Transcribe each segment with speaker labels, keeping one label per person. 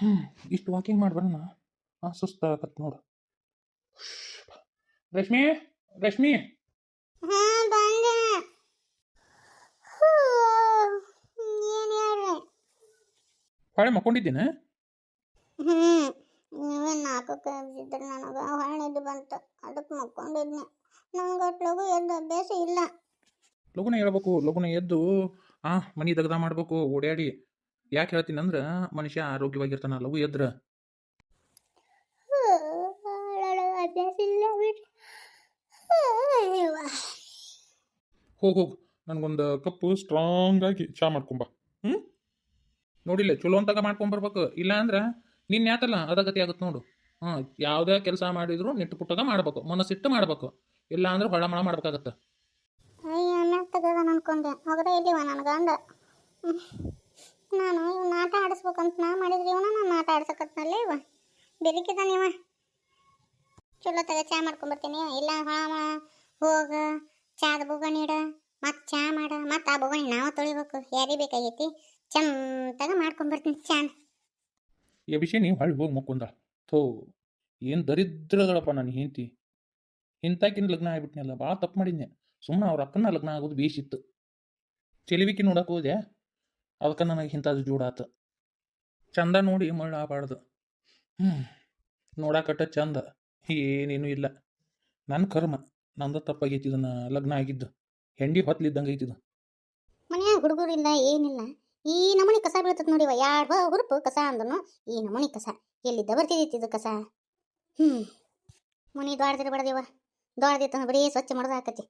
Speaker 1: ಹ್ಞೂ ಇಷ್ಟು ವಾಕಿಂಗ್ ಮಾಡಿ ಬರೋಣ. ಹಾಂ ಸುಸ್ತಾಗತ್ತೆ ನೋಡು. ರಶ್ಮಿ ರಶ್ಮಿ. ಹೊಳೆ ಮಕ್ಕೊಂಡಿದ್ದೇನೆ?
Speaker 2: ನೀವೇ ನಾಲ್ಕು ಕಬ್ಬಿದ್ರೆ ನನಗೆ. ಹೊಳೆದು ಬಂತು. ಅದಕ್ಕೆ ಮಕ್ಕೊಂಡಿದ್ನೆ. ನಂಗೆ ಲಘು ಎದ್ದು ಅಭ್ಯಾಸ ಇಲ್ಲ.
Speaker 1: ಲಗುನ ಹೇಳ್ಬೇಕು ಲಗುನ ಎದ್ದು ಹಾಂ ಮನಿ ದಗದ ಮಾಡ್ಬೇಕು ಓಡಾಡಿ ಯಾಕೆ ಹೇಳ್ತೀನಿ ಅಂದ್ರೆ ಮನುಷ್ಯ ಆರೋಗ್ಯವಾಗಿರ್ತಾನ ಲಘು ಎದ್ರ? ಹೋಗ್ ಹೋಗ್. ನನಗೊಂದು ಕಪ್ಪು ಸ್ಟ್ರಾಂಗ್ ಆಗಿ ಚಾ ಮಾಡ್ಕೊಂಬ. ಹ್ಞೂ ನೋಡಿಲ್ಲ ಚಲೋ ಅಂತಾಗ ಮಾಡ್ಕೊಂಬರ್ಬೇಕು ಇಲ್ಲ ಅಂದ್ರೆ ನಿನ್ನ ಯಾತಲ್ಲ ಅದಗತಿ ಆಗುತ್ತೆ ನೋಡು. ಹಾಂ, ಯಾವುದೇ ಕೆಲಸ ಮಾಡಿದ್ರು ನೆಟ್ಟು ಪುಟ್ಟದ ಮಾಡ್ಬೇಕು. ಮನಸ್ಸಿಟ್ಟು ಮಾಡ್ಬೇಕು. ಇಲ್ಲ ಅಂದ್ರೆ ಹೊಳಮಳ ಮಾಡ್ಬೇಕಾಗತ್ತೆ.
Speaker 2: ಅಯ್ಯ ಅನ್ಕೊಂಡೆ. ಹೋಗದೆ ನನ್ನ ಹ್ಮ್. ನಾನು ಇವ್ನ ಆಟ ಆಡಿಸ್ಬೇಕಂತ ನಾ ಮಾಡಿದ್ರೆ ಇವನ ನಾನು ಆಟ ಆಡ್ಸಕತ್ನಲ್ಲ ಇವ? ಬೆರಿಕಿದಾನ ಇವ? ಚಲೋ ತಗ ಚಾ ಮಾಡ್ಕೊಂಬರ್ತೀನಿ. ಇಲ್ಲ ಹೊಳ ಹೋಗ, ಚಾದ ಬುಗಣಿ ಇಡ, ಮತ್ತೆ ಚಾ ಮಾಡ, ಮತ್ತು ಆ ಬೊಗಣಿ ನಾವು ತೊಳಿಬೇಕು. ಯಾರಿಗೆ ಬೇಕಾಗೈತಿ? ಚಂತಾಗ ಮಾಡ್ಕೊಂಬರ್ತೀನಿ ಚಾನ.
Speaker 1: ಈ ವಿಷಯ ನೀವು ಹಳ್ಳಿ ಹೋಗಿ ಮುಕ್ಕೊಂದ. ಥೋ, ಏನು ದರಿದ್ರಗಳಪ್ಪ ನನ್ನ ಹೆಂಡತಿ. ಇಂತಕಿನ ಲಗ್ನ ಆಗ್ಬಿಟ್ನಲ್ಲ ಭಾಳ ತಪ್ಪು ಮಾಡಿದ್ನೆ. ಸುಮ್ಮನೆ ಅವ್ರ ಅಕ್ಕನ ಲಗ್ನ ಆಗೋದು ಬೇಸಿತ್ತು ಚೆಲಿವಿಕೆ ನೋಡಕ್ಕೆ ಹೋದೆ. ಅದಕ್ಕೆ ನನಗೆ ಇಂಥದ್ದು ಜೋಡಾತು ಚಂದ ನೋಡಿ ಮರಳು ಆಬಾರ್ದು ಹ್ಞೂ ನೋಡಾಕಟ್ಟ ಚಂದ. ಏನೇನು ಇಲ್ಲ. ನನ್ನ ಕರ್ಮ, ನಂದು ತಪ್ಪಾಗೈತಿ ಇದನ್ನ ಲಗ್ನ ಆಗಿದ್ದು. ಹೆಂಡಿ ಹೊತ್ತಲಿದ್ದಂಗೆ ಐತಿದು
Speaker 2: ಮನ್ಯಾಗ ಹುಡುಗರಿಲ್ಲ, ಏನಿಲ್ಲ. ಈ ನಮೂನಿ ಕಸ ಬೀಳ್ತದ ನೋಡಿವ, ಯಾರು ಹುರುಪು ಕಸ ಅಂದನು ಈ ನಮೂನಿ ಕಸ. ಎಲ್ಲಿದ್ದ ಬರ್ತಿದ್ದಿತ್ತು ಇದು ಕಸ? ಹ್ಞೂ ಮನಿ ದ್ವಾಡ್ದಿರ ಬಡದೇವ. ದ್ವಾಡ್ದಿತ್ತಂದ್ರೆ ಬರೀ ಸ್ವಚ್ಛ ಮಾಡೋದು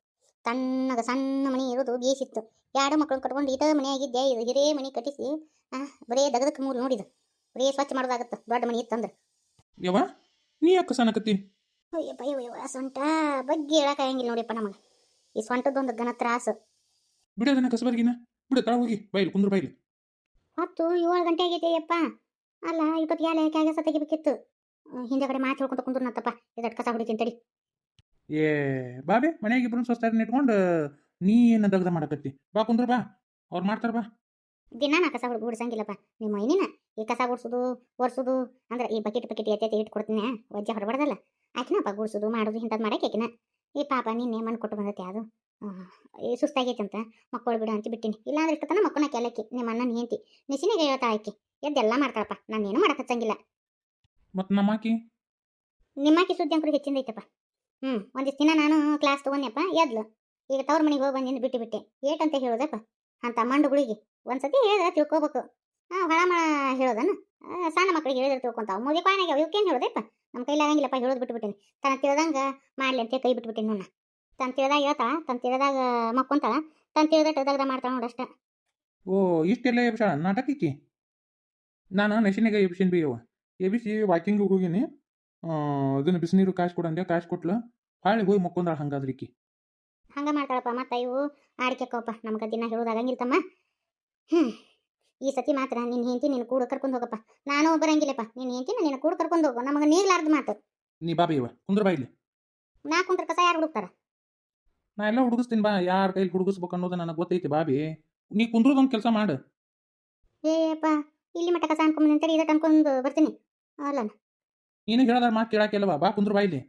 Speaker 2: ತಣ್ಣಗ ಸಣ್ಣ ಮನಿ ಇರೋದು ಬೇಸಿತ್ತು. ಎರಡು ಮಕ್ಕಳನ್ನ ಕಟ್ಕೊಂಡು ಇದ ಮನೆ ಆಗಿದ್ದೆ ಇದು ಹಿರೇ ಮನಿ ಕಟ್ಟಿಸಿ ಬರೇ ದಗದಕ್ಕೆ ಮೂರು ನೋಡಿದ. ಬರೇ ಸ್ವಚ್ಛ ಮಾಡೋದಾಗತ್ತೆ ದೊಡ್ಡ ಮನಿ ಇತ್ತಂದ್ರೆ.
Speaker 1: ಯವ್ವ ನೀ ಯಾಕೆ ಸನಕತ್ತಿ
Speaker 2: ಅಯ್ಯಪ್ಪ ಅಯ್ಯವ್ವ ಸೊಂಟ ಬಗ್ಗೆ ಹೇಳಕ್ಕಾಗಂಗಿಲ್ಲ ನೋಡಿಪ್ಪ ನಮಗೆ. ಈ ಸೊಂಟದೊಂದು ಘನ ತ್ರಾಸು.
Speaker 1: ಬಿಡೋದನ್ನ ಕಸಬರ್ಗಿನ. ಬಿಡು ತಳ ಹೋಗಿ ಬೈಲಿ ಕುಂದ್ರ ಬೈಲಿ.
Speaker 2: ಹತ್ತು ಏಳು ಗಂಟೆ ಆಗೈತೆ ಅಯ್ಯಪ್ಪ. ಅಲ್ಲ ಇಪ್ಪತ್ತು ಯಾಲೆ ಕೆಲಸ ತೆಗಿಬೇಕಿತ್ತು? ಹಿಂದೆ ಕಡೆ ಮಾತು ಹೇಳ್ಕೊಂತ ಕುಂದ್ರು ನತ್ತಪ್ಪ ಇದಟ್ ಕಸ ಹೊಡಿತೀನಿ ತಡಿ.
Speaker 1: ಏ ಬಾಬೆ ಮನೆಯಾಗಿ ಇಬ್ರು ಸ್ವಸ್ಥಾರ ಇಟ್ಕೊಂಡು ನೀ ಏನು ದಗ್ದ ಮಾಡಕತ್ತಿ? ಬಾ ಕುಂದ್ರ ಬಾ ಅವ್ರು ಮಾಡ್ತಾರ ಬಾ.
Speaker 2: ದಿನ ನಾ ಕಸ ಹುಡುಗ ಗುಡ್ಸಂಗಿಲ್ಲಪ್ಪ ನಿಮ್ಮ ಮೈನಿನ ಈ ಕಸ ಗುಡ್ಸುದು ಒರ್ಸುದು ಅಂದ್ರೆ ಈ ಬಕೆಟ್ ಬಕೆಟ್ ಎತ್ತೆ ಇಟ್ಟು ಕೊಡ್ತೀನಿ ವಜ್ಜೆ ಹೊರಬಾರ್ದಲ್ಲ ಆಕಿನಪ್ಪ ಗುಡ್ಸುದು ಮಾಡುದು ಇಂಥದ್ದು ಮಾಡಕ್ಕೆ ಆಕಿನ. ಈ ಪಾಪ ನಿನ್ನೆ ಮಣ್ಣು ಕೊಟ್ಟು ಬಂದತ್ತೆ ಅದು. ಈ ಸುಸ್ತಾಗೈತೆ ಅಂತ ಮಕ್ಕಳು ಬಿಡು ಅಂತ ಬಿಟ್ಟಿನಿ. ಇಲ್ಲಾಂದ್ರೆ ಇಷ್ಟತನ ಮಕ್ಕಳನ್ನ ಕೆಲಕ್ಕಿ ನಿಮ್ಮ ಅಣ್ಣನ ಹೆಂಡತಿ. ನಿಸಿನಾಗ ಹೇಳ್ತಾ ಆಕಿ ಎದ್ದೆಲ್ಲ ಮಾಡ್ತಾಳಪ್ಪ. ನಾನೇನು ಮಾಡಕ್ಕೆ ಹಚ್ಚಂಗಿಲ್ಲ.
Speaker 1: ಮತ್ತೆ ನಮ್ಮಾಕಿ?
Speaker 2: ನಿಮ್ಮಾಕಿ ಸುದ್ದಿ ಅಂಕರು ಹೆಚ್ಚಿಂದ ಐತಪ್ಪ ಹ್ಞೂ ಒಂದಿಷ್ಟು ದಿನ ನಾನು ಕ್ಲಾಸ್ ತೊಗೊಂಡೆಪ್ಪ ಎದ್ಲು. ಈಗ ತವ್ರ ಮನೆಗೆ ಹೋಗಿ ಬಂದಿಂದ ಬಿಟ್ಟು ಬಿಟ್ಟೆ. ಏಟಂತ ಹೇಳೋದಪ್ಪ? ಅಂತ ಮಂಡುಗಳಿಗೆ. ಒಂದ್ಸತಿ ಹೇಳಿದ್ರೆ ತಿಳ್ಕೊಬೇಕು. ಹಾಂ ಹೊಳಮಳ ಹೇಳೋದನ್ನು ಸಣ್ಣ ಮಕ್ಕಳಿಗೆ ಹೇಳಿದ್ರೆ ತಿಳ್ಕೊಂತಾವ. ಮುದಿ ಪಾನಾಗ ಇವಕ್ಕೇನು ಹೇಳೋದಪ್ಪ? ನಮ್ಮ ಕೈಲಿ ಆಗಂಗಿಲ್ಲಪ್ಪ ಹೇಳೋದು ಬಿಟ್ಬಿಟ್ಟೇನೆ ತನ್ನ ತಿಳಿದಂಗೆ ಮಾಡಲಿ ಅಂತ ಕೈ ಬಿಟ್ಬಿಟ್ಟೇನೆ ನೋಣ ತನ್ನ ತಿಳಿದಾಗ ಹೇಳ್ತಾ ತನ್ನ ತಿಳಿದಾಗ ಮಕ್ಕೊಂತಾಳ. ತನ್ನ ತಿಳ್ದಾಗ ದಗ್ದ ಮಾಡ್ತಾಳ ನೋಡಷ್ಟ
Speaker 1: ಓ, ಇಷ್ಟೆಲ್ಲ ಎಬ್ಸಾಳ ನಾಟಕಕ್ಕೆ ನಾನು ನೆಶಿನಾಗ ಎಬ್ಸಿನ್ ಬಿ ಅವ. ಎಬಿಸಿ ವಾಕಿಂಗ್ ಹೋಗಿನಿ. ಇದನ್ನ ಬಿಸಿನೀರು ಕಾಶ್ ಕೊಡ ಅಂದ್ಯಾ ಕಾಶ್ ಕೊಟ್ಲು? ಹಾಳಿ ಹೋಗಿ ಮಕ್ಕೊಂದಾಳ ಹಂಗಾದ್ರಿಕಿ
Speaker 2: ಹಂಗ ಮಾಡ್ತಾಳಪ್ಪ ಮತ್ತೆ ಇವು ಆಡಿಕೆಕ್ಕವಪ್ಪ ನಮ್ಗ ದಿನ ಹೇಳೋದಾಗಂಗಿಲ್ತಮ್ಮ ಹ್ಞೂ ಈ ಸತಿ ಮಾತ್ರ ನಿನ್ನ ಹೆಂಡತಿ ನಿನ್ನ ಕೂಡ ಕರ್ಕೊಂಡು ಹೋಗಪ್ಪ. ನಾನು ಬರಂಗಿಲ್ಲಪ್ಪ ನಿನ್ನ ಹೆಂಡತಿನ ನಿನ್ನ ಕೂಡ ಕರ್ಕೊಂಡು ಹೋಗು ನಮಗೆ ನೀಗ್ಲಾರ್ದು ಮಾತು.
Speaker 1: ನೀ ಬಾಬಿ ಇವ ಕುಂದ್ರ ಬಾ ಇಲ್ಲಿ.
Speaker 2: ನಾ ಕುಂದ್ರ ಕಸ ಯಾರು ಹುಡುಕ್ತಾರ?
Speaker 1: ನಾ ಎಲ್ಲ ಹುಡುಗಿಸ್ತೀನಿ ಬಾ ಯಾರ ಕೈಲಿ ಹುಡುಗಿಸ್ಬೇಕು ಅನ್ನೋದು ನನಗೆ ಗೊತ್ತೈತಿ ಬಾಬಿ. ನೀ ಕುಂದ್ರದೊಂದು ಕೆಲಸ ಮಾಡು.
Speaker 2: ಏಯಪ್ಪ ಇಲ್ಲಿ ಮಟ್ಟ ಕಸ ಅನ್ಕೊಂಡ್ ನಿಂತರಿ ಇದಕ್ಕೆ ಅನ್ಕೊಂಡು ಬರ್ತೀನಿ. ಅಲ್ಲ
Speaker 1: ನೀನು ಹೇಳೋದ್ರ ಮಾತು ಕೇಳಾಕಿಲ್ವಾ ಬಾ ಕುಂದ್ರು ಬಾ ಇಲ್ಲಿ.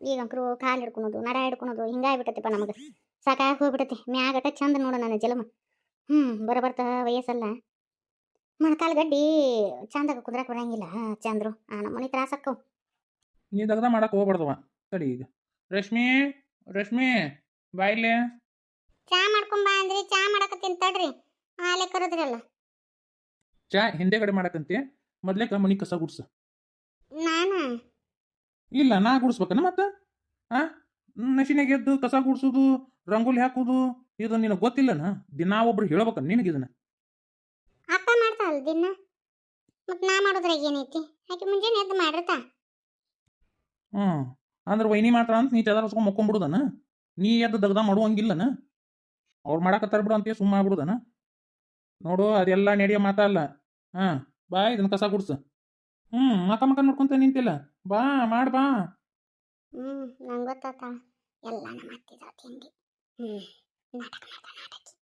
Speaker 2: ಈಗ ಅಂಕರು ಕಾಲು ಹಿಡ್ಕೊಳೋದು ನರ ಹಿಡ್ಕೊಳೋದು ಹಿಂಗಾಗ್ಬಿಟ್ಟೈತಿಪ್ಪ ನಮಗೆ. ಸಾಕಾಗಿ ಹೋಗ್ಬಿಟ್ಟೈತಿ ಮ್ಯಾಗಟ ಚಂದ ನೋಡು ನನ್ನ ಜಲಮ. ಹ್ಞೂ ಬರ ಬರ್ತಾ ವಯಸ್ಸಲ್ಲ. ಮೊಣಕಾಲು ಗಡ್ಡಿ ಚಂದಾಗ ಕುದ್ರಕ್ಕೆ ಬರಂಗಿಲ್ಲ ಚಂದ್ರು. ಆ ನಮ್ಮನೆ ತ್ರಾಸಕ್ಕವು
Speaker 1: ನೀ ದಗದ ಮಾಡಕ್ಕೆ ಹೋಗ್ಬಾರ್ದವ ತಡಿ ಈಗ. ರಶ್ಮಿ ರಶ್ಮಿ ಬಾಯಿಲೆ
Speaker 2: ಚಾ ಬಾ ಅಂದ್ರಿ. ಚಾ ಮಾಡಕತ್ತೀನಿ ತಡ್ರಿ. ಆಲೆ ಕರೆದ್ರಲ್ಲ
Speaker 1: ಚಾ ಹಿಂದೆ ಕಡೆ ಮಾಡಕ್ಕಂತೆ ಮೊದ್ಲೇಕ ಮನಿ ಕಸ ಗುಡ್ಸ.
Speaker 2: ನಾನು?
Speaker 1: ಇಲ್ಲ ನಾ ಗುಡಿಸ್ಬೇಕನ ಮತ್ತೆ? ಆ? ನಶಿನಾಗ ಎದ್ದು ಕಸ ಗುಡಿಸೋದು ರಂಗೋಲಿ ಹಾಕೋದು ಇದು ನಿನಗೆ ಗೊತ್ತಿಲ್ಲನ? ದಿನಾ ಒಬ್ರು ಹೇಳ್ಬೇಕ ನಿನಗೆ ಇದನ್ನ?
Speaker 2: ಅಪ್ಪ ಮಾಡ್ತಾಳ ದಿನ? ಮತ್ ನಾ ಮಾಡೋದ್ರಾಗ ಏನೈತಿ? ಆಕೆ ಮುಂಜಾನೆ ಎದ್ದು ಮಾಡಿರ್ತಾ?
Speaker 1: ಹ್ಞೂ. ಅಂದ್ರೆ ವೈನಿ ಮಾಡ್ತಾಳ ಅಂತ ನೀ ಚದಾರ ಹೊಸ್ಕೊಂಡ್ ಮಕ್ಕೊಂಡ್ಬಿಡುದನ ನೀ ಎದ್ದು ದಗ್ದ ಮಾಡುವಂಗಿಲ್ಲನ? ಅವ್ರು ಮಾಡಕತ್ತಾರ ಬಿಡು ಅಂತ ಸುಮ್ಮ ಆಗ್ಬಿಡುದನ ನೋಡು ಅದೆಲ್ಲ ನಡೆಯೋ ಮಾತಲ್ಲ. ಹಾಂ ಬಾ ಇದನ್ನ ಕಸ ಗುಡ್ಸ. ಹ್ಞೂ ಮಕ ಮಕ ನೋಡ್ಕೊಂತ ನಿಂತಿಲ್ಲ. ಬಾ ಮಾಡ್ ಬಾ.
Speaker 2: ಹ್ಮ್ ನಂಗೆ ಗೊತ್ತಾತ. ಎಲ್ಲ ನಮ್ಮ ಅತ್ತಿದ ತಿಂಡಿ ಹ್ಮ್ ನಾಟಕ ಮಾಡ್ತಾ ನಾಟಕ.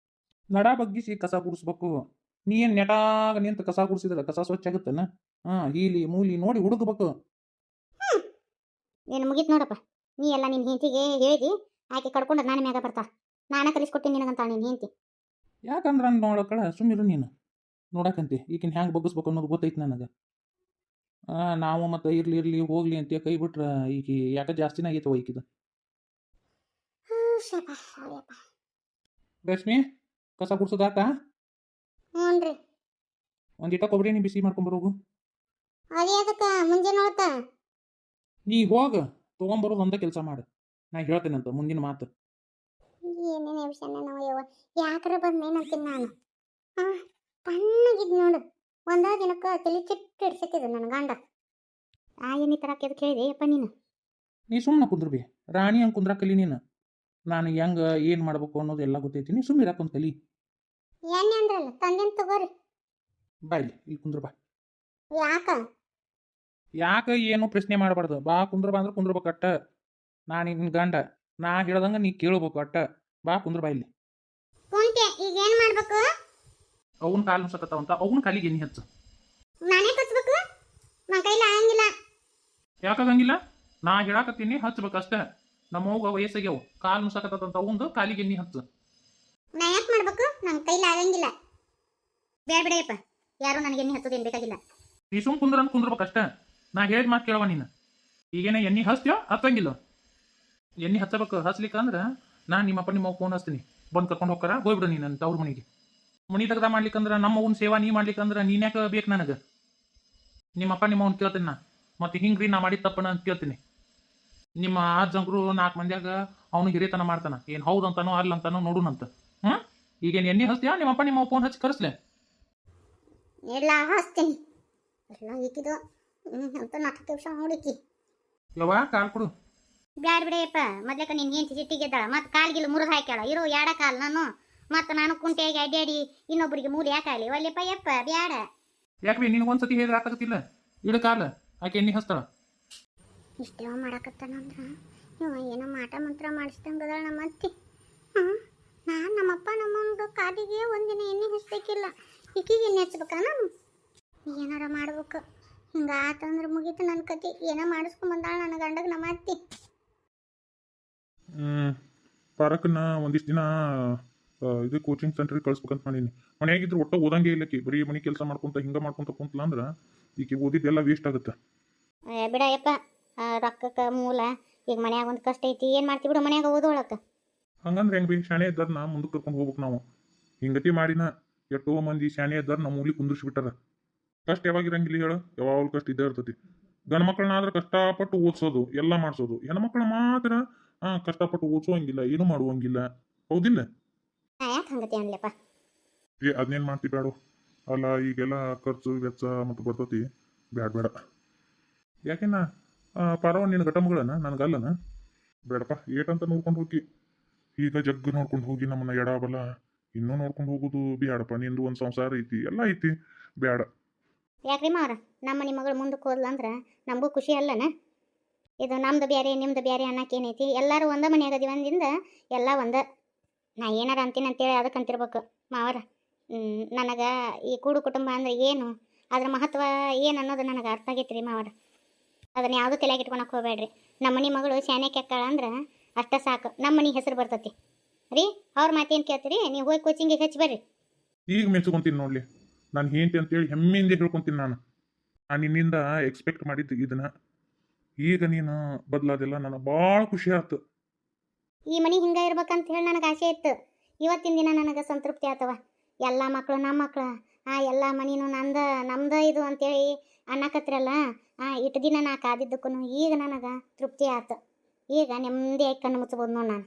Speaker 1: ನಡ ಬಗ್ಗಿಸಿ ಕಸ ಗುಡಿಸ್ಬೇಕು. ನೀ ಏನು ನೆಟಾಗ ನಿಂತ ಕಸ ಗುಡಿಸಿದ್ರೆ ಕಸ ಸ್ವಚ್ಛ ಆಗುತ್ತನ? ಹಾಂ ಹೀಲಿ ಮೂಲಿ ನೋಡಿ ಹುಡುಕ್ಬೇಕು.
Speaker 2: ನೀನು ಮುಗಿತ್ ನೋಡಪ್ಪ. ನೀ ಎಲ್ಲ ನಿನ್ ಹೆಂಡತಿಗೆ ಹೇಳಿದಿ ಆಕೆ ಕಡ್ಕೊಂಡು ನಾನು ಮ್ಯಾಗ ಬರ್ತಾ. ನಾನೇ ಕಲಿಸ್ಕೊಟ್ಟಿನಿ ನಿನಗಂತ ನಿನ್ನ ಹೆಂಡತಿ.
Speaker 1: ಯಾಕಂದ್ರೆ ನಾನು ನೋಡಕ್ಕಳ ಸುಮ್ಮಿರು ನೀನು. ನೋಡಕಂತಿ ಈಗಿನ ಹ್ಯಾಂಗೆ ಬಗ್ಗಿಸ್ಬೇಕು ಅನ್ನೋದು ಗೊತ್ತೈತಿ ನನಗೆ. ನಾವು ಮತ್ತು ಇರ್ಲಿ ಇರ್ಲಿ ಹೋಗ್ಲಿ ಅಂತ ಕೈ ಬಿಟ್ರೆ ಈಗ ಯಾಕ ಜಾಸ್ತಿನ ಆಗೈತೆ ವೈಕಿದ ರಶ್ಮಿ ಕಸ ಗುಡ್ಸೋದಾತ ಒಂದಿಟ ಕೊಬ್ಬರಿ ನೀ ಬಿಸಿ ಮಾಡ್ಕೊಂಬರೋಗು ನೀ ಹೋಗ ತಗೊಂಬರೋದು ಒಂದ ಕೆಲಸ ಮಾಡು. ನಾ ಹೇಳ್ತೇನಂತ ಮುಂದಿನ ಮಾತು.
Speaker 2: ಏನೇನು ಯಾಕ್ರ ಬಂದೇನಂತೀನಿ ನಾನು? ಆ ತಣ್ಣಗಿದ್ ನೋಡು. ಒಂದ ದಿನಕ್ಕೆ ತಲೆ ಚಿಟ್ಟು ನನ್ನ ಗಂಡ. ಆ ಏನಿ ಅದಕ್ಕೆ ಹೇಳಿದೆ? ಯಪ್ಪ ನೀನು.
Speaker 1: ನೀ ಸುಮ್ಮನೆ ಕುಂದ್ರಬಿ ರಾಣಿ ಹಂಗೆ ಕುಂದ್ರಕಲಿ ನೀನು. ನಾನು ಹೆಂಗ ಏನು ಮಾಡ್ಬೇಕು ಅನ್ನೋದು ಎಲ್ಲ ಗೊತ್ತೈತಿ. ನೀ ಸುಮ್ಮನೆ ಕಲಿ
Speaker 2: ಎಣ್ಣೆ ಅಂದ್ರಲ್ಲ ತಂದೇನು ತಗೋರಿ.
Speaker 1: ಬಾಯ್ಲಿ ಇಲ್ಲಿ ಕುಂದ್ರ ಬಾ.
Speaker 2: ಯಾಕ?
Speaker 1: ಯಾಕ ಏನು ಪ್ರಶ್ನೆ ಮಾಡಬಾರ್ದು? ಬಾ ಕುಂದ್ರು ಬಾ ಅಂದ್ರೆ ಕುಂದ್ರಬೇಕು ಅಟ್ಟ ನಾನು ನಿನ್ನ ಗಂಡ. ನಾ ಹೇಳ್ದಂಗೆ ನೀ ಕೇಳ್ಬೇಕು ಅಟ್ಟ ಬಾ ಕುಂದ್ರ ಬಾ ಇಲ್ಲಿ.
Speaker 2: ಕುಂತೆ ಈಗ ಏನು ಮಾಡ್ಬೇಕು?
Speaker 1: ಅವನ ಕಾಲು ನುಸಕತ್ತಾವಂತ ಅವನ ಕಾಲಿಗೆ ಎಣ್ಣೆ ಹಚ್ಚು.
Speaker 2: ನಾನೇ ಕಚ್ಚಬೇಕು ನನ್ನ ಕೈಲಿ ಆಗಂಗಿಲ್ಲ.
Speaker 1: ಯಾಕಾಗಂಗಿಲ್ಲ? ನಾ ಹೇಳಾಕತ್ತೀನಿ ಹಚ್ಬೇಕು ಅಷ್ಟೇ. ನಮ್ಮ ಅವ್ಗ ವಯಸ್ಸಾಗ್ಯಾವ. ಕಾಲು ನುಸಕತ್ತಂತ ಅವಂದು ಕಾಲಿಗೆ ಎಣ್ಣೆ ಹಚ್ಚು.
Speaker 2: ನಾ ಯಾಕೆ ಮಾಡ್ಬೇಕು? ನನ್ನ ಕೈಲಿ ಆಗಂಗಿಲ್ಲ. ಬೇಡ ಬಿಡಪ್ಪ ಯಾರು ನನಗೆ ಎಣ್ಣೆ ಹಚ್ಚೋದೇನು ಬೇಕಾಗಿಲ್ಲ.
Speaker 1: ನೀ ಸುಮ್ ಕುಂದ್ರ ಅಂತ ಕುಂದ್ರಬೇಕು ಅಷ್ಟೇ. ನಾ ಹೇಳಿದ ಮಾತು ಕೇಳವ ನೀನು. ಈಗೇನ ಎಣ್ಣೆ ಹಚ್ತೀಯೋ ಹತ್ತಂಗಿಲ್ಲ ಎಣ್ಣೆ ಹಚ್ಚಬೇಕು ಹಚ್ಲಿಕ್ಕೆ ಅಂದ್ರೆ ನಾನು ನಿಮ್ಮಪ್ಪ ನಿಮ್ಮ ಫೋನ್ ಹಚ್ತೀನಿ. ಬಂದು ಕರ್ಕೊಂಡು ಹೋಗ್ತಾರ ಹೋಗ್ಬಿಡು ನೀನು ಅಂತ ತವ್ರ ಮನೆಗೆ. ಮನಿ ತೆಗ್ದ ಮಾಡ್ಲಿಕ್ಕಂದ್ರ ನಮ್ಮ ಅವ್ನ ಸೇವಾ ನೀ ಮಾಡ್ಲಿಕ್ಕಂದ್ರ ನೀನ್ ಯಾಕೆ ಬೇಕು ನನಗೆ? ನಿಮ್ಮಪ್ಪ ನಿಮ್ಮ ಅವ್ನ ಕೇಳ್ತೀನಿ ನಾ. ಮತ್ತೆ ಹಿಂಗ್ರಿ ನಾ ಮಾಡಿದ ತಪ್ಪನ ಅಂತ ಕೇಳ್ತೀನಿ. ನಿಮ್ಮ ಅಜ್ಜಂಕ್ರು ನಾಲ್ಕು ಮಂದಿಯಾಗ ಅವನು ಹಿರಿತನ ಮಾಡ್ತಾನ. ಏನು ಹೌದಂತಾನೋ ಅಲ್ಲ ಅಂತಾನೋ ನೋಡುನಂತ ಹ್ಞೂ ಈಗೇನು ಎಣ್ಣೆ ಹಚ್ತೀಯಾ? ನಿಮ್ಮಪ್ಪ ನಿಮ್ಮ ಫೋನ್ ಹಚ್ಚಿ ಕರೆಸ್ಲೆ.
Speaker 2: ಎಲ್ಲ ಹಚ್ತೀನಿ. ಎಲ್ಲ ಇಕ್ಕಿದು ಅಂತ ನಾಲ್ಕು ದಿವಸ ನೋಡಿಕಿ
Speaker 1: ಯವ್ವ ಕಾಲ್ ಕೊಡು.
Speaker 2: ಬ್ಯಾಡ ಬಿಡಯಪ್ಪ ಮೊದ್ಲಕ್ಕ ನಿನ್ ಹೆಂಡತಿ ಸಿಟ್ಟಿಗೆದ್ದಾಳ ಮತ್ತೆ ಕಾಲ್ಗಿಲ್ಲ ಮುರಿದು ಹಾಕ್ಯಾಳ. ಇರೋ ಯಾಡ ಕಾಲ್ ನಾನು. ಮತ್ತೆ ನಾನು ಕುಂಟೆಗೆ ಅಡ್ಡಾಡಿ ಇನ್ನೊಬ್ಬರಿಗೆ ಮೂಲಿ ಯಾಕಾಗಲಿ ಒಲ್ಲೆಪ್ಪ ಯಪ್ಪ ಬ್ಯಾಡ.
Speaker 1: ಯಾಕೆ ನಿನಗೊಂದ್ಸತಿ ಹೇಳಿದ್ರೆ ಆತಾಗತ್ತಿಲ್ಲ ಇಡ ಕಾಲ. ಆಕೆ ಎಣ್ಣೆ ಹಸ್ತಾಳ
Speaker 2: ಇಷ್ಟೇವ ಮಾಡಾಕತ್ತಾನಂದ್ರ? ನೀವು ಏನೋ ಮಾಟ ಮಂತ್ರ ಮಾಡಿಸ್ದಂಗದ ನಮ್ಮ ಅತ್ತಿ. ಹಾಂ? ನಾನು ನಮ್ಮಪ್ಪ ನಮ್ಮಂದು ಕಾದಿಗೆ ಒಂದಿನ ಎಣ್ಣೆ ಹಚ್ಬೇಕಿಲ್ಲ. ಈಕಿಗೆ ಎಣ್ಣೆ ಹಚ್ಬೇಕಾ ನಾನು? ಏನಾರ ಮಾಡ್ಬೇಕು. ಹಿಂಗೆ ಆತಂದ್ರೆ ಮುಗೀತು ನನ್ನ ಕತಿ. ಏನೋ ಮಾಡಿಸ್ಕೊಂಬಂದಾಳ ನನ್ನ ಗಂಡಗೆ ನಮ್ಮ ಅತ್ತಿ.
Speaker 3: ಪಾರಕನ್ನ ಒಂದಿಷ್ಟು ದಿನ ಇದು ಕೋಚಿಂಗ್ ಸೆಂಟ್ರಿಗೆ ಕಳಿಸ್ಬೇಕಂತ ಮಾಡೀನಿ. ಮನೆಯಾಗಿದ್ರೆ ಒಟ್ಟ ಓದಂಗೆ ಇಲ್ಲಕಿ ಬರೀ ಮನೆ ಕೆಲಸ ಮಾಡ್ಕೊಂತ ಹಿಂಗೆ ಮಾಡ್ಕೊಂತ ಕುಂತಲ್ಲ ಅಂದ್ರೆ ಈಕೆ ಓದಿದ್ದೆಲ್ಲ ವೇಸ್ಟ್ ಆಗುತ್ತೆ.
Speaker 2: ಏ ಬಿಡಯಪ್ಪ ರೊಕ್ಕಕ್ಕೆ ಮೂಲ. ಈಗ ಮನ್ಯಾಗ ಒಂದು ಕಷ್ಟ ಐತಿ ಏನು ಮಾಡ್ತಿ ಬಿಡು ಮನ್ಯಾಗ ಓದೋಳಕ್ಕೆ
Speaker 3: ಹಂಗಂದ್ರೆ ಹೆಂಗೆ ಬಿ ಶಾಣೆ ನಾ ಮುಂದಕ್ಕೆ ಕರ್ಕೊಂಡು ಹೋಗ್ಬೇಕು ನಾವು. ಹಿಂಗತಿ ಮಾಡಿನ ಎಷ್ಟೋ ಮಂದಿ ಶಾಣೆ ಇದ್ದಾರ ನಮ್ಮ ಮೂಲಿ ಕುಂದಿರ್ಸಿಬಿಟ್ಟಾರ. ಕಷ್ಟ ಯಾವಾಗ ಇರಂಗಿಲ್ಲ ಹೇಳು ಯಾವಾಗಲೂ ಕಷ್ಟ ಇದ್ದೇ ಇರ್ತೈತಿ. ಗಂಡು ಮಕ್ಕಳನ್ನ ಆದ್ರೆ ಕಷ್ಟಪಟ್ಟು ಓದಿಸೋದು ಎಲ್ಲ ಮಾಡಿಸೋದು. ಹೆಣ್ಮಕ್ಳು ಮಾತ್ರ ಕಷ್ಟಪಟ್ಟು ಓದಿಸೋಂಗಿಲ್ಲ ಏನು ಮಾಡುವಂಗಿಲ್ಲ. ಹೌದಿಲ್ಲ?
Speaker 2: ಹಂಗತಿ ಅನ್ಲಪ್ಪ.
Speaker 3: ಏ ಅದನ್ನೇನು ಮಾಡ್ತಿ ಬೇಡ ಅಲ್ಲ ಈಗೆಲ್ಲ ಖರ್ಚು ವೆಚ್ಚ ಮತ್ತು ಬರ್ತತಿ. ಬೇಡ ಬೇಡ ಯಾಕೆನ? ಪರವ ನಿನ್ನ ಘಟಮಗಳನ್ನ ಮಗಳನ ನನಗಲ್ಲನ ಬೇಡಪ್ಪ ಏಟಂತ ನೋಡ್ಕೊಂಡು ಹೋಗಿ. ಈಗ ಜಗ್ಗ ನೋಡ್ಕೊಂಡು ಹೋಗಿ ನಮ್ಮನ್ನ ಎಡ ಬಲ. ಇನ್ನೂ ನೋಡ್ಕೊಂಡು ಹೋಗೋದು ಬೇಡಪ್ಪ ನಿಂದು ಒಂದು ಸಂಸಾರ ಐತಿ ಎಲ್ಲ ಐತಿ. ಬೇಡ
Speaker 2: ಯಾಕ್ರಿ ಮಾರ ನಮ್ಮ ನಿಮ್ಮ ಮಗಳು ಮುಂದಕ್ಕೆ ಹೋದ್ಲ ಅಂದ್ರೆ ನಮಗೂ ಖುಷಿ ಅಲ್ಲನ? ಇದು ನಮ್ದು ಬೇರೆ ನಿಮ್ದು ಬೇರೆ ಅನ್ನಕ್ಕೆ ಏನೈತಿ? ಎಲ್ಲರೂ ಒಂದ ಮನ್ಯಾಗ ಒಂದಿಂದ ಎಲ್ಲ ಒಂದ ನಾ ಏನಾರ ಅಂತೀನಿ ಅಂತೇಳಿ ಅದಕ್ಕೆ ಅಂತಿರ್ಬೇಕು. ಮಾವರ ನನಗೆ ಈ ಕೂಡು ಕುಟುಂಬ ಅಂದ್ರೆ ಏನು? ಅದ್ರ ಮಹತ್ವ ಏನು ಅನ್ನೋದು ನನಗೆ ಅರ್ಥ ಆಗೈತೆ ರೀ ಮಾವರ. ಅದನ್ನ ಯಾವುದೂ ತಲೆಯಾಗ ಇಟ್ಕೊಳಕ್ಕೆ ಹೋಗಬೇಡ್ರಿ. ನಮ್ಮ ಮನೆ ಮಗಳು ಕೆಕ್ಕಾಳ ಅಂದ್ರೆ ಅಷ್ಟ ಸಾಕು. ನಮ್ಮ ಮನೆ ಹೆಸರು ಬರ್ತೈತಿ. ರೀ, ಅವ್ರ ಮಾತೇನು ಕೇಳ್ತೀರಿ? ನೀವು ಹೋಗಿ ಕೋಚಿಂಗಿಗೆ ಹಚ್ಚಿ ಬರ್ರಿ.
Speaker 3: ಈಗ ಮೆಚ್ಕೊಂತೀನಿ ನೋಡ್ಲಿ. ನಾನು ಹೇಂತಿ ಅಂತೇಳಿ ಹೆಮ್ಮೆಯಿಂದ ಹೇಳ್ಕೊಂತೀನಿ ನಾನು. ನಾನು ನಿನ್ನಿಂದ ಎಕ್ಸ್ಪೆಕ್ಟ್ ಮಾಡಿದ್ದು ಇದನ್ನ. ಈಗ ನೀನು ಬದಲಾದೆಲ್ಲ ನನಗೆ ಭಾಳ ಖುಷಿ ಆಯ್ತು
Speaker 2: ಈ ಮನೆ ಹಿಂಗೆ ಇರ್ಬೇಕಂತ ಹೇಳಿ ನನಗೆ ಆಸೆ ಇತ್ತು. ಇವತ್ತಿನ ದಿನ ನನಗೆ ಸಂತೃಪ್ತಿ ಆತವ. ಎಲ್ಲ ಮಕ್ಕಳು ನಮ್ಮ ಮಕ್ಕಳು ಆ ಎಲ್ಲ ಮನಿನೂ ನಂದ, ನಮ್ದು ಇದು ಅಂತೇಳಿ ಅನ್ನಕತ್ರಲ್ಲ ಆ ಇಟ್ಟು ದಿನ ನಾ ಕಾದಿದ್ದಕ್ಕೂ ಈಗ ನನಗೆ ತೃಪ್ತಿ ಆತು. ಈಗ ನೆಮ್ಮದಿ ಆಯ್ತು ಕಣ್ಣು ಮುಚ್ಚಬೋದು ನೋಡಿ ನಾನು.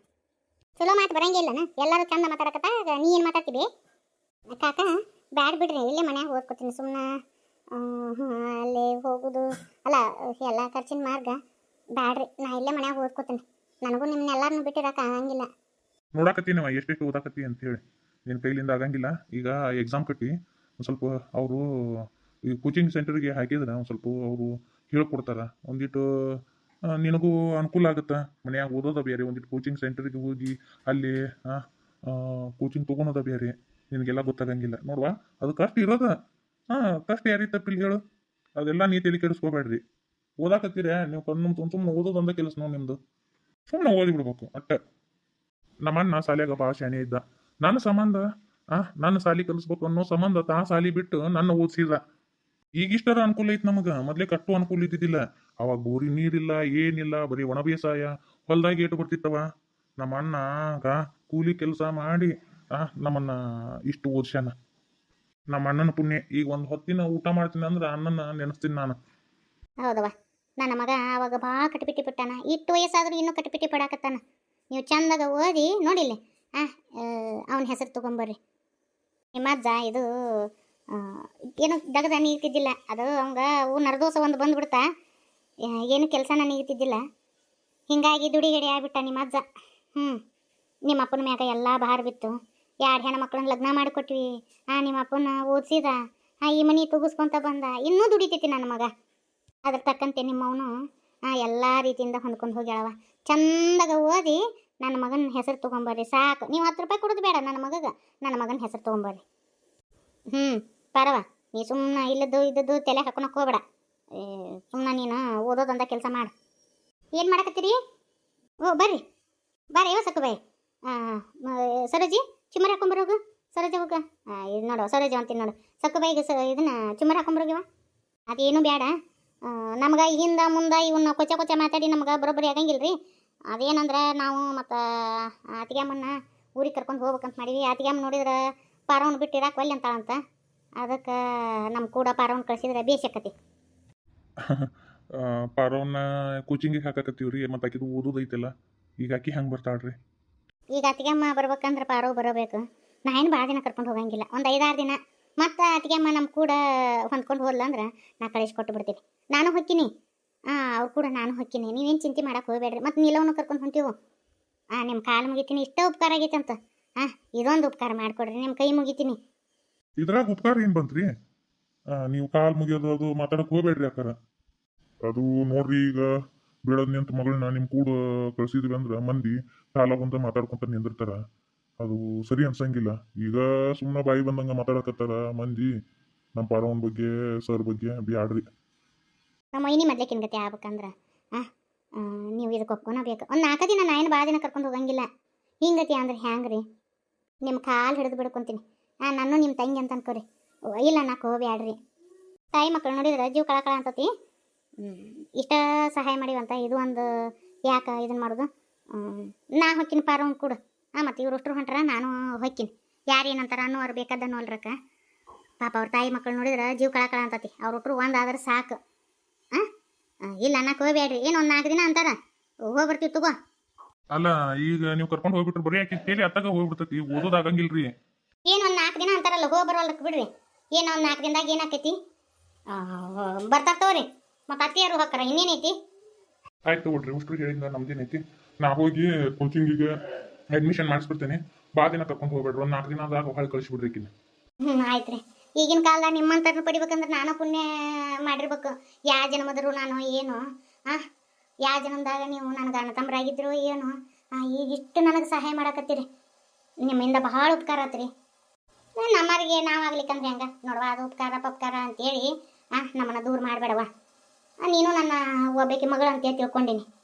Speaker 2: ಚಲೋ ಮಾತು ಬರಂಗಿಲ್ಲನ ಎಲ್ಲರೂ ಚಂದ ಮಾತಾಡಕತ್ತ? ನೀ ಏನು ಮಾತಾಡ್ತೀವಿ ಕಾಕ, ಬ್ಯಾಡ್ ಬಿಡ್ರಿ, ಇಲ್ಲೇ ಮನ್ಯಾಗ ಓದ್ಕೊತೀನಿ ಸುಮ್ಮನೆ ಅಲ್ಲೇ ಹೋಗೋದು. ಅಲ್ಲ, ಎಲ್ಲ ಖರ್ಚಿನ ಮಾರ್ಗ ಬ್ಯಾಡ್ರಿ, ನಾ ಇಲ್ಲೇ ಮನ್ಯಾಗ ಓದ್ಕೊತೀನಿ. ನನಗೂ ನಿಮ್ಮನ್ನ ಬಿಟ್ಟಿರಕ ಆಗಂಗಿಲ್ಲ.
Speaker 3: ನೋಡಾಕತ್ತೀನವ ಎಷ್ಟೆಷ್ಟು ಓದಾಕತ್ತಿ ಅಂತೇಳಿ. ನಿನ್ನ ಕೈಲಿಂದ ಆಗಂಗಿಲ್ಲ. ಈಗ ಎಕ್ಸಾಮ್ ಕಟ್ಟಿ, ಒಂದು ಸ್ವಲ್ಪ ಅವರು ಈ ಕೋಚಿಂಗ್ ಸೆಂಟರ್ಗೆ ಹಾಕಿದ್ರೆ ಒಂದು ಸ್ವಲ್ಪ ಅವರು ಹೇಳ್ಕೊಡ್ತಾರ. ಒಂದಿಟ್ಟು ನಿನಗೂ ಅನುಕೂಲ ಆಗುತ್ತೆ. ಮನ್ಯಾಗ ಓದೋದ ಬೇರೆ ಒಂದಿಟ್ಟು ಕೋಚಿಂಗ್ ಸೆಂಟರ್ಗೆ ಹೋಗಿ ಅಲ್ಲಿ ಕೋಚಿಂಗ್ ತೊಗೊಳೋದ ಬೇರೆ ನಿನಗೆಲ್ಲ ಗೊತ್ತಾಗಂಗಿಲ್ಲ. ನೋಡ್ವಾ, ಅದು ಕಷ್ಟ ಇರೋದ. ಹಾ, ಕಷ್ಟ ಯಾರಿಗೆ ತಪ್ಪಿಲ್ಲ ಹೇಳು ಅದೆಲ್ಲ ನೀ ತಲೆ ಕೆಡಿಸ್ಕೋಬೇಡ್ರಿ. ಓದಾಕತ್ತೀರ? ನೀವು ಕಣ್ಣು ತುಂಬ ಓದೋದೊಂದೇ ಕೆಲಸ ನೋಡಿ ನಿಮ್ದು. ಸುಮ್ಮನೆ ಓದಿ ಬಿಡ್ಬೇಕು ನಮ್ಮ ಅಣ್ಣ ಶಾಲೆಗ ಭಾಳ ಶಾಣೆ ಇದ್ದ. ನನ್ನ ಸಂಬಂಧ, ಆ, ನನ್ನ ಸಾಲಿ ಕಲಿಸ್ಬೇಕು ಅನ್ನೋ ಸಂಬಂಧ ತಾ ಸಾಲಿ ಬಿಟ್ಟು ನನ್ನ ಓದಿಸಿದ. ಈಗಿಷ್ಟರ ಅನುಕೂಲ ಐತ್ ನಮಗ. ಮೊದ್ಲೇ ಕಟ್ಟು ಅನುಕೂಲ ಇದ್ದಿದ್ದಿಲ್ಲ. ಅವಾಗ ಬೋರಿ ನೀರಿಲ್ಲ, ಏನಿಲ್ಲ, ಬರೀ ಒಣ ಬೇಸಾಯ. ಹೊಲ್ದಾಗ ಏಟು ಬರ್ತಿತ್ತವ. ನಮ್ಮ ಅಣ್ಣ ಕೂಲಿ ಕೆಲಸ ಮಾಡಿ, ಆ, ನಮ್ಮನ್ನ ಇಷ್ಟು ಓದ್ಸ್ಯಾನ. ನಮ್ಮ ಅಣ್ಣನ ಪುಣ್ಯ. ಈಗ ಒಂದು ಹೊತ್ತಿನ ಊಟ ಮಾಡ್ತೀನಿ ಅಂದ್ರೆ ಅಣ್ಣನ ನೆನೆಸ್ತೀನಿ ನಾನು.
Speaker 2: ಹೌದವ್ವ. ನನ್ನ ಮಗ ಆವಾಗ ಭಾಳ ಕಟ್ಬಿಟ್ಟಿ ಬಿಟ್ಟಾನ. ಇಟ್ಟು ವಯಸ್ಸಾದರೂ ಇನ್ನೂ ಕಟ್ಬಿಟ್ಟಿ ಪಡಾಕತ್ತಾನ ನೀವು ಚಂದಾಗ ಓದಿ ನೋಡಿಲ್ಲ. ಆ ಅವನ ಹೆಸರು ತೊಗೊಂಬರ್ರಿ. ನಿಮ್ಮ ಅಜ್ಜ ಇದು ಏನು ದಗದ ನೀಗ್ತಿದ್ದಿಲ್ಲ. ಅದು ಅವಂಗ ಅವು ನರದೋಸ ಒಂದು ಬಂದ್ಬಿಡ್ತಾ. ಏನು ಕೆಲಸನ ನೀಗ್ತಿದ್ದಿಲ್ಲ. ಹಿಂಗಾಗಿ ದುಡಿಗಡೆ ಆಗ್ಬಿಟ್ಟ ನಿಮ್ಮ ಅಜ್ಜ. ಹ್ಞೂ ನಿಮ್ಮ ಅಪ್ಪನ ಮ್ಯಾಗ ಎಲ್ಲ ಭಾರ ಬಿತ್ತು. ಎರಡು ಹೆಣ್ಣು ಮಕ್ಕಳನ್ನ ಲಗ್ನ ಮಾಡಿಕೊಟ್ವಿ. ಆ, ನಿಮ್ಮ ಅಪ್ಪನ ಓದಿಸಿದ. ಆ, ಈ ಮನೆ ತುಗಿಸ್ಕೊಂತ ಬಂದ. ಇನ್ನೂ ದುಡಿತೈತಿ ನನ್ನ ಮಗ. ಅದ್ರ ತಕ್ಕಂತೆ ನಿಮ್ಮವನು ಎಲ್ಲ ರೀತಿಯಿಂದ ಹೊಂದ್ಕೊಂಡು ಹೋಗ್ಯಾಳವ. ಚಂದಾಗ ಓದಿ ನನ್ನ ಮಗನ ಹೆಸರು ತೊಗೊಂಬರ್ರಿ, ಸಾಕು. ನೀವು ಹತ್ತು ರೂಪಾಯಿ ಕೊಡೋದು ಬೇಡ ನನ್ನ ಮಗಗೆ. ನನ್ನ ಮಗನ ಹೆಸರು ತೊಗೊಂಬರ್ರಿ. ಹ್ಞೂ ಪರವ. ನೀ ಸುಮ್ಮನೆ ಇಲ್ಲದ್ದು ಇದ್ದದ್ದು ತಲೆ ಹಾಕೊಳಕ್ಕೆ ಹೋಗ್ಬೇಡ. ಸುಮ್ಮನೆ ನೀನು ಓದೋದಂತ ಕೆಲಸ ಮಾಡು. ಏನು ಮಾಡಕತ್ತೀರಿ? ಓ, ಬರ್ರಿ. ಬರ್ರಿ ಯಾವ ಸಕ್ಕು ಬಾಯಿ. ಸರೋಜಿ ಚುಮ್ಮರ್ ಹಾಕೊಂಬರೋಗು ಸರೋಜ ಹೋಗ. ಇದು ನೋಡು, ಸರೋಜ ಅಂತೀನಿ ನೋಡು. ಸಕ್ಕು ಬಾಯಿಗೆ ಸ, ಇದನ್ನ ಚುಮ್ಮರ್ ಹಾಕೊಂಬರೋಗಿವ ಅದೇನು ಬೇಡ ನಮ್ಗೆ ಹಿಂದೆ ಮುಂದೆ ಇವನ್ನ ಕೊಚ್ಚ ಕೊಚ್ಚ ಮಾತಾಡಿ ನಮ್ಗೆ ಬರೋಬ್ಬರಿ ಆಗಂಗಿಲ್ಲ ರೀ ಅದೇನಂದ್ರೆ ನಾವು ಮತ್ತು ಅತ್ತಿಗೆಮ್ಮನ್ನ ಊರಿಗೆ ಕರ್ಕೊಂಡು ಹೋಗ್ಬೇಕಂತ ಮಾಡೀವಿ. ಅಮ್ಮ ನೋಡಿದ್ರೆ ಪಾರವನ್ ಬಿಟ್ಟು ಇರಾಕ್ ಒಲ್ಲೆ ಅಂತಾಳಂತ. ಅದಕ್ಕೆ ನಮ್ಮ ಕೂಡ ಪಾರವನ್ ಕಳಿಸಿದ್ರೆ ಬೇಸಕ್ಕತಿ
Speaker 3: ಪಾರವನ್ನ ಕೋಚಿಂಗಿಗೆ ಹಾಕಕತ್ತೀವ್ರಿ. ಮತ್ತೆ ಆಕಿದು ಓದೋದೈತಲ್ಲ ಈಗ ಆಕಿ ಹೆಂಗೆ ಬರ್ತಾಳ್ರಿ?
Speaker 2: ಈಗ ಅತ್ತಿಗೆಮ್ಮ ಬರ್ಬೇಕಂದ್ರೆ ಪಾರವ್ ಬರಬೇಕು. ನಾ ಏನು ಭಾಳ ದಿನ ಕರ್ಕೊಂಡು ಹೋಗಂಗಿಲ್ಲ. ಒಂದು ಐದಾರು ದಿನ. ಮತ್ತು ಅತ್ತಿಗೆಮ್ಮ ನಮ್ಮ ಕೂಡ ಹೊಂದ್ಕೊಂಡು ಹೋದ್ಲ ಅಂದ್ರೆ ನಾ ಕಳಿಸ್ಕೊಟ್ಟು ಬಿಡ್ತೀನಿ. ನಾನು ಹೊಕ್ಕಿನಿ. ಹಾಂ ಅವ್ರು ಕೂಡ ನಾನು ಹೊಕ್ಕಿನಿ. ನೀವೇನು ಚಿಂತೆ ಮಾಡಕ್ಕೆ ಹೋಗಬೇಡ್ರಿ. ಮತ್ತು ನೀಲವನ್ನು ಕರ್ಕೊಂಡು ಹೊಂಟೀವು. ಹಾಂ ನಿಮ್ಮ ಕಾಲು ಮುಗಿತೀನಿ. ಇಷ್ಟೇ ಉಪಕಾರ ಆಗೈತೆ ಅಂತ. ಹಾಂ ಇದೊಂದು ಉಪಕಾರ ಮಾಡಿಕೊಡ್ರಿ. ನಿಮ್ಮ ಕೈ ಮುಗಿತೀನಿ.
Speaker 3: ಇದ್ರಾಗ ಉಪಕಾರ ಏನು ಬಂತ್ರಿ? ನೀವು ಕಾಲು ಮುಗಿಯೋದು, ಅದು ಮಾತಾಡಕ್ಕೆ ಹೋಗ್ಬೇಡ್ರಿ ಅಕ್ಕಾರ ಅದು ನೋಡ್ರಿ ಈಗ ಬೀಳದ್ ನಿಂತ ಮಗಳನ್ನ ನಿಮ್ಮ ಕೂಡ ಕಳ್ಸಿದ್ವಿ ಅಂದ್ರೆ ಮಂದಿ ಕಾಲಾಗುಂತ ಮಾತಾಡ್ಕೊಂತ ನಿಂದಿರ್ತಾರ. ಅದು ಸರಿ ಅನ್ಸಂಗಿಲ್ಲ. ಈಗ ಸುಮ್ಮನೆ ಬಾಯಿ ಬಂದಂಗ ಮಾತಾಡಕತ್ತಾರ ಮಂದಿ. ನಮ್ಮ ಪಾರವನ್ ಬಗ್ಗೆ, ಸರ್ ಬಗ್ಗೆ ಬ್ಯಾಡ್ರಿ.
Speaker 2: ನಮ್ಮ ಮೈನಿ ಮೊದ್ಲೇಕಿನ ಗತಿ ಆಗ್ಬೇಕಂದ್ರೆ. ಹಾಂ ನೀವು ಇದಕ್ಕೆ ಒಪ್ಕೊನ ಬೇಕು. ಒಂದು ನಾಲ್ಕು ದಿನ ನಾ ಏನು ಭಾಳ ದಿನ ಕರ್ಕೊಂಡು ಹೋಗಂಗಿಲ್ಲ. ಹಿಂಗತಿ ಅಂದ್ರೆ ಹ್ಯಾಂಗೆ ರೀ ನಿಮ್ಮ ಕಾಲು ಹಿಡಿದು ಬಿಡ್ಕೊಂತೀನಿ. ಹಾಂ ನಾನು ನಿಮ್ಮ ತಂಗಿ ಅಂತ ಅನ್ಕೋರಿ. ಇಲ್ಲ ನಾಲ್ಕು ಹೋಗ್ಬ್ಯಾಡ್ರಿ ತಾಯಿ ಮಕ್ಕಳು ನೋಡಿದ್ರೆ ಜೀವ ಕಳಕಳ ಕಳ ಅಂತತಿ ಇಷ್ಟ ಸಹಾಯ ಮಾಡಿವಂತ. ಇದು ಒಂದು ಯಾಕೆ ಇದನ್ನು ಮಾಡೋದು? ನಾ ಹೊಕ್ಕಿನ ಪಾರ ಒಂದು ಕೊಡು. ಹಾಂ ಮತ್ತು ಇವ್ರು ಅಷ್ಟರು ಹೊಂಟ್ರ ನಾನು ಹೊಕ್ಕಿನಿ. ಯಾರು ಏನಂತಾರ ಅನ್ನೋರು ಬೇಕಾದ ಅಲ್ರಕ್ಕ ಪಾಪ ಅವ್ರ ತಾಯಿ ಮಕ್ಕಳು ನೋಡಿದ್ರೆ ಜೀವ ಕಳಕಳ ಕಳ ಅಂತತಿ. ಅವ್ರ ಒಟ್ರು ಒಂದು ಸಾಕು. ಇಲ್ಲ ಅನ್ನಕ್ಕೆ ಹೋಗ್ಬೇಡ್ರಿ. ಏನು ಒಂದು ನಾಲ್ಕು ದಿನ ಅಂತಾರ? ಹೋಗ್ಬರ್ತೀವಿ ತಗೋ.
Speaker 3: ಅಲ್ಲ ಈಗ ನೀವು ಕರ್ಕೊಂಡು ಹೋಗ್ಬಿಟ್ರೆ ಬರೀ ಆಕಿ ತೇಲಿ ಅತ್ತಾಗ ಹೋಗ್ಬಿಡ್ತೈತಿ ಓದೋದಾಗಂಗಿಲ್ರಿ
Speaker 2: ಏನು ಒಂದು ನಾಲ್ಕು ದಿನ ಅಂತಾರಲ್ಲ ಹೋಗಿ ಬರೋಲ್ರಕ್ಕೆ ಬಿಡ್ರಿ. ಏನು ಒಂದು ನಾಲ್ಕು ದಿನದಾಗ ಏನಾಕೈತಿ ಬರ್ತಾರ ತಗೋರಿ. ಮತ್ತು ಅತ್ತಿಯರು ಹೋಗ್ತಾರ ಇನ್ನೇನೈತಿ
Speaker 3: ಆಯ್ತು ತಗೊಳ್ರಿ ಉಷ್ಟ್ರು ಹೇಳಿದ ನಮ್ದೇನೈತಿ ನಾ ಹೋಗಿ ಕೋಚಿಂಗಿಗೆ ಅಡ್ಮಿಷನ್ ಮಾಡಿಸ್ಬಿಡ್ತೇನೆ. ಬಾ ದಿನ ಕರ್ಕೊಂಡು ಹೋಗ್ಬೇಡ್ರಿ ಒಂದು ನಾಲ್ಕು ದಿನ ಆದಾಗ ಹೊಳ್ಳಿ ಕಳಿಸ್ಬಿಡ್ರಿ ಆಕಿನ.
Speaker 2: ಹ್ಞೂ ಆಯ್ತು ರೀ ಈಗಿನ ಕಾಲದಾಗ ನಿಮ್ಮಂತರ್ನ ಪಡಿಬೇಕಂದ್ರೆ ನಾನು ಪುಣ್ಯ ಮಾಡಿರ್ಬೇಕು. ಯಾವ ಜನ್ಮದರು ನಾನು ಏನು? ಆ? ಯಾವ ಜನ್ಮದಾಗ ನೀವು ನನಗೆ ಅಣ್ಣ ತಮ್ಮರಾಗಿದ್ರು ಏನು? ಈಗ ಇಷ್ಟು ನನಗೆ ಸಹಾಯ ಮಾಡಕತ್ತೀರಿ. ನಿಮ್ಮಿಂದ ಬಹಳ ಉಪಕಾರ ಆತ್ರಿ. ನಮ್ಮರಿಗೆ ನಾವು ಆಗ್ಲಿಕ್ಕಂದ್ರೆ ಹೆಂಗ? ನೋಡವಾ, ಅದು ಉಪಕಾರ ಪಪಕಾರ ಆ, ನಮ್ಮನ್ನ ದೂರ ಮಾಡಬೇಡವ ನೀನು ನನ್ನ ಒಬ್ಬಾಕಿ ಮಗಳು ಅಂತ ತಿಳ್ಕೊಂಡಿನಿ.